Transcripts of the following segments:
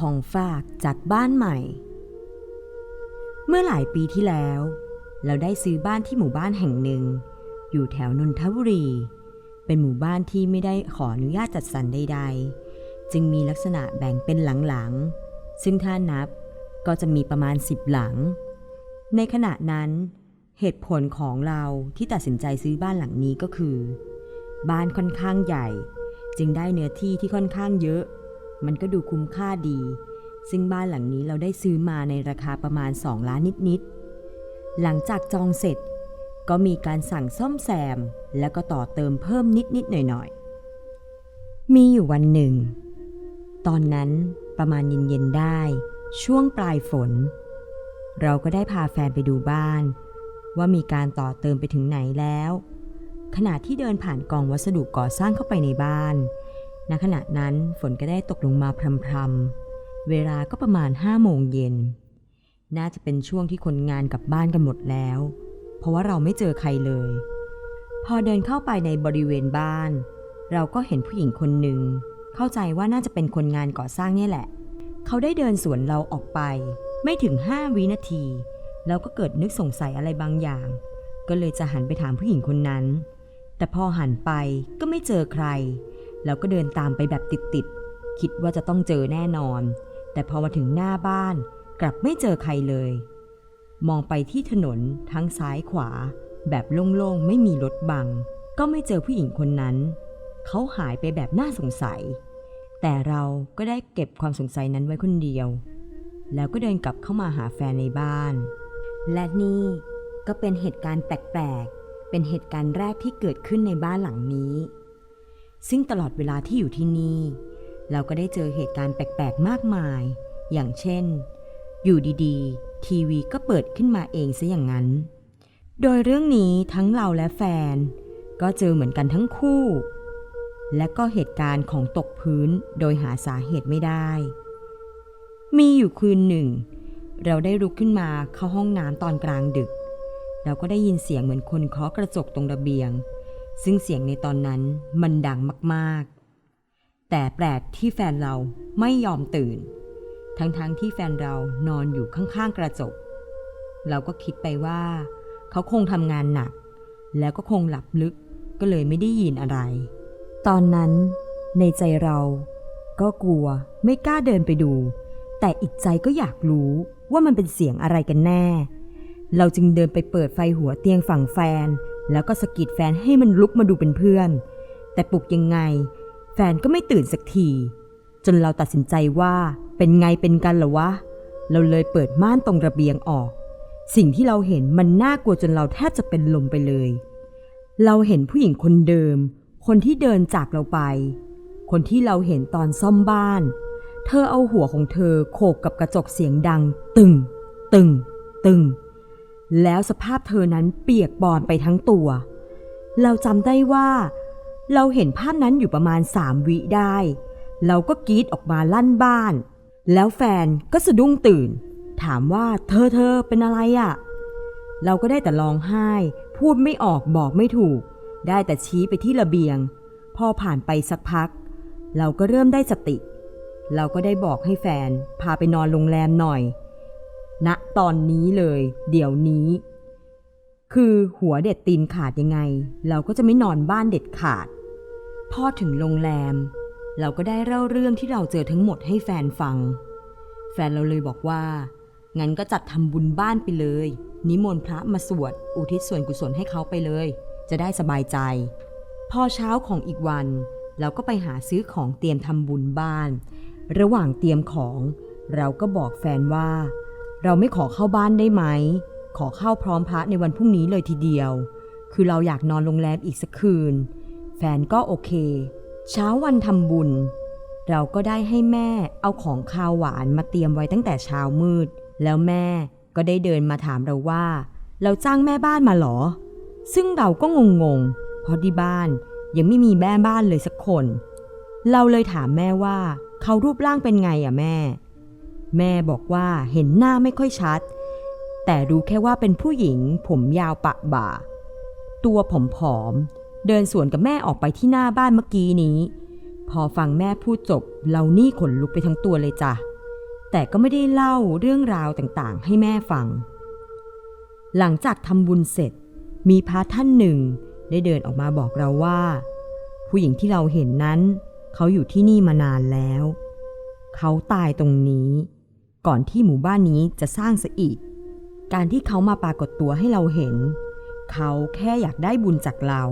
ของฝากจากบ้านใหม่ เมื่อหลายปีที่แล้ว เราได้ซื้อบ้านที่หมู่บ้านแห่งหนึ่ง อยู่แถวนนทบุรี เป็นหมู่บ้านที่ไม่ได้ขออนุญาตจัดสรรใด ๆ จึงมีลักษณะแบ่งเป็นหลังๆ ซึ่งถ้านับก็จะมีประมาณ10หลัง ในขณะนั้นเหตุผลของเราที่ตัดสินใจซื้อบ้านหลังนี้ก็คือ บ้านค่อนข้างใหญ่ จึงได้เนื้อที่ที่ค่อนข้างเยอะ มันก็ดูคุ้มค่าดี ซึ่งบ้านหลังนี้เราได้ซื้อมาในราคาประมาณ 2 ล้านนิดๆ หลังจากจองเสร็จ ก็มีการสั่งซ่อมแซม แล้วก็ต่อเติมเพิ่มนิดๆ หน่อยๆ มีอยู่วันหนึ่ง ตอนนั้นประมาณเย็นๆได้ ช่วงปลายฝน เราก็ได้พาแฟนไปดูบ้าน ว่ามีการต่อเติมไปถึงไหนแล้วขณะที่เดินผ่านกองวัสดุก่อสร้างเข้าไปในบ้าน ณขณะนั้นฝนก็ได้ตกลงมาพรำๆ เวลาก็ประมาณห้าโมงเย็น น่าจะเป็นช่วงที่คนงานกลับบ้านกันหมดแล้ว เพราะว่าเราไม่เจอใครเลย พอเดินเข้าไปในบริเวณบ้าน เราก็เห็นผู้หญิงคนหนึ่ง เข้าใจว่าน่าจะเป็นคนงานก่อสร้างเนี่ยแหละ เขาได้เดินสวนเราออกไป ไม่ถึง5วินาทีเราก็เกิดนึกสงสัยอะไรบางอย่าง ก็เลยจะหันไปถามผู้หญิงคนนั้น แต่พอหันไปก็ไม่เจอใคร เราก็เดินตามไปแบบติดๆ คิดว่าจะต้องเจอแน่นอน แต่พอมาถึงหน้าบ้านกลับไม่เจอใครเลย มองไปที่ถนนทั้งซ้ายขวา แบบโล่งๆ ไม่มีรถบัง ก็ไม่เจอผู้หญิงคนนั้น เขาหายไปแบบน่าสงสัย แต่เราก็ได้เก็บความสงสัยนั้นไว้คนเดียว แล้วก็เดินกลับเข้ามาหาแฟนในบ้าน และนี่ก็เป็นเหตุการณ์แปลกๆ เป็นเหตุการณ์แรกที่เกิดขึ้นในบ้านหลังนี้ ซึ่งตลอดเวลาที่อยู่ที่นี่ เราก็ได้เจอเหตุการณ์แปลกๆ มากมาย อย่างเช่น อยู่ดีๆ ทีวีก็เปิดขึ้นมาเองซะอย่างนั้น โดยเรื่องนี้ทั้งเราและแฟน ก็เจอเหมือนกันทั้งคู่ และก็เหตุการณ์ของตกพื้นโดยหาสาเหตุไม่ได้ มีอยู่คืนหนึ่ง เราได้ลุกขึ้นมาเข้าห้องน้ำตอนกลางดึก เราก็ได้ยินเสียงเหมือนคนเคาะกระจกตรงระเบียง ซึ่งเสียงในตอนนั้นมันดังมากๆ แต่แปลกที่แฟนเราไม่ยอมตื่น ทั้งๆทที่แฟนเรานอนอยู่ข้างๆกระจก เราก็คิดไปว่า เขาคงทำงานหนัก แล้วก็คงหลับลึกก็เลยไม่ได้ยินอะไร ตอนนั้นในใจเราก็กลัวไม่กล้าเดินไปดู แต่อีกใจก็อยากรู้ว่ามันเป็นเสียงอะไรกันแน่ เราจึงเดินไปเปิดไฟหัวเตียงฝั่งแฟน แล้วก็สะกิดแฟนให้มันลุกมาดูเป็นเพื่อน แต่ปลุกยังไง แฟนก็ไม่ตื่นสักที จนเราตัดสินใจว่าเป็นไงเป็นกันหรอวะ เราเลยเปิดม่านตรงระเบียงออก สิ่งที่เราเห็นมันน่ากลัวจนเราแทบจะเป็นลมไปเลย เราเห็นผู้หญิงคนเดิม คนที่เดินจากเราไป คนที่เราเห็นตอนซ่อมบ้าน เธอเอาหัวของเธอโขกกับกระจกเสียงดัง ตึง ตึง ตึง แล้วสภาพเธอนั้นเปียกบอนไปทั้งตัว เราจำได้ว่า เราเห็นภาพนั้นอยู่ประมาณสามวิได้ เราก็กรีดออกมาลั่นบ้าน แล้วแฟนก็สะดุ้งตื่น ถามว่าเธอเธอเป็นอะไรอะ่ะ เราก็ได้แต่ร้องไห้ พูดไม่ออกบอกไม่ถูก ได้แต่ชี้ไปที่ระเบียง พอผ่านไปสักพัก เราก็เริ่มได้สติ เราก็ได้บอกให้แฟน พาไปนอนโรงแรมหน่อย ณตอนนี้เลย เดี๋ยวนี้ คือหัวเด็ดตีนขาดยังไง เราก็จะไม่นอนบ้านเด็ดขาด พอถึงโรงแรม เราก็ได้เล่าเรื่องที่เราเจอทั้งหมดให้แฟนฟัง แฟนเราเลยบอกว่า งั้นก็จัดทำบุญบ้านไปเลย นิมนต์พระมาสวด อุทิศส่วนกุศลให้เขาไปเลย จะได้สบายใจ พอเช้าของอีกวัน เราก็ไปหาซื้อของเตรียมทำบุญบ้าน ระหว่างเตรียมของ เราก็บอกแฟนว่า เราไม่ขอเข้าบ้านได้ไหม ขอเข้าพร้อมพระในวันพรุ่งนี้เลยทีเดียว คือเราอยากนอนโรงแรมอีกสักคืน แฟนก็โอเค เช้าวันทำบุญ เราก็ได้ให้แม่เอาของคาวหวานมาเตรียมไว้ตั้งแต่เช้ามืด แล้วแม่ก็ได้เดินมาถามเราว่า เราจ้างแม่บ้านมาหรอ ซึ่งเราก็งงๆ เพราะที่บ้านยังไม่มีแม่บ้านเลยสักคน เราเลยถามแม่ว่า เขารูปร่างเป็นไงอะแม่ แม่บอกว่าเห็นหน้าไม่ค่อยชัด แต่รู้แค่ว่าเป็นผู้หญิง ผมยาวปะบ่า ตัวผอมๆเดินสวนกับแม่ออกไปที่หน้าบ้านเมื่อกี้นี้ พอฟังแม่พูดจบ เรานี่ขนลุกไปทั้งตัวเลยจ้ะ แต่ก็ไม่ได้เล่าเรื่องราวต่างๆ ให้แม่ฟัง หลังจากทำบุญเสร็จ มีพระท่านหนึ่ง ได้เดินออกมาบอกเราว่า ผู้หญิงที่เราเห็นนั้น เขาอยู่ที่นี่มานานแล้ว เขาตายตรงนี้ ก่อนที่หมู่บ้านนี้จะสร้างซะอีก การที่เขามาปรากฏตัวให้เราเห็น เขาแค่อยากได้บุญจากเรา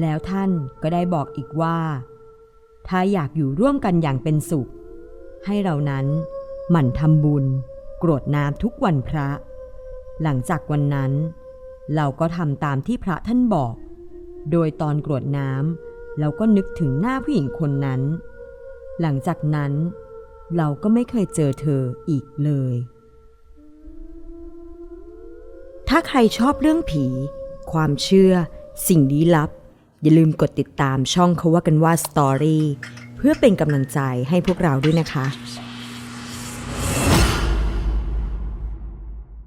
แล้วท่านก็ได้บอกอีกว่า ถ้าอยากอยู่ร่วมกันอย่างเป็นสุข ให้เรานั้นหมั่นทำบุญ กรวดน้ำทุกวันพระ หลังจากวันนั้น เราก็ทำตามที่พระท่านบอก โดยตอนกรวดน้ำเราก็นึกถึงหน้าผู้หญิงคนนั้น หลังจากนั้น เราก็ไม่เคยเจอเธออีกเลย ถ้าใครชอบเรื่องผี ความเชื่อ สิ่งลี้ลับ อย่าลืมกดติดตามช่องเขาว่ากันว่าสตอรี่เพื่อเป็นกำลังใจให้พวกเราด้วยนะคะ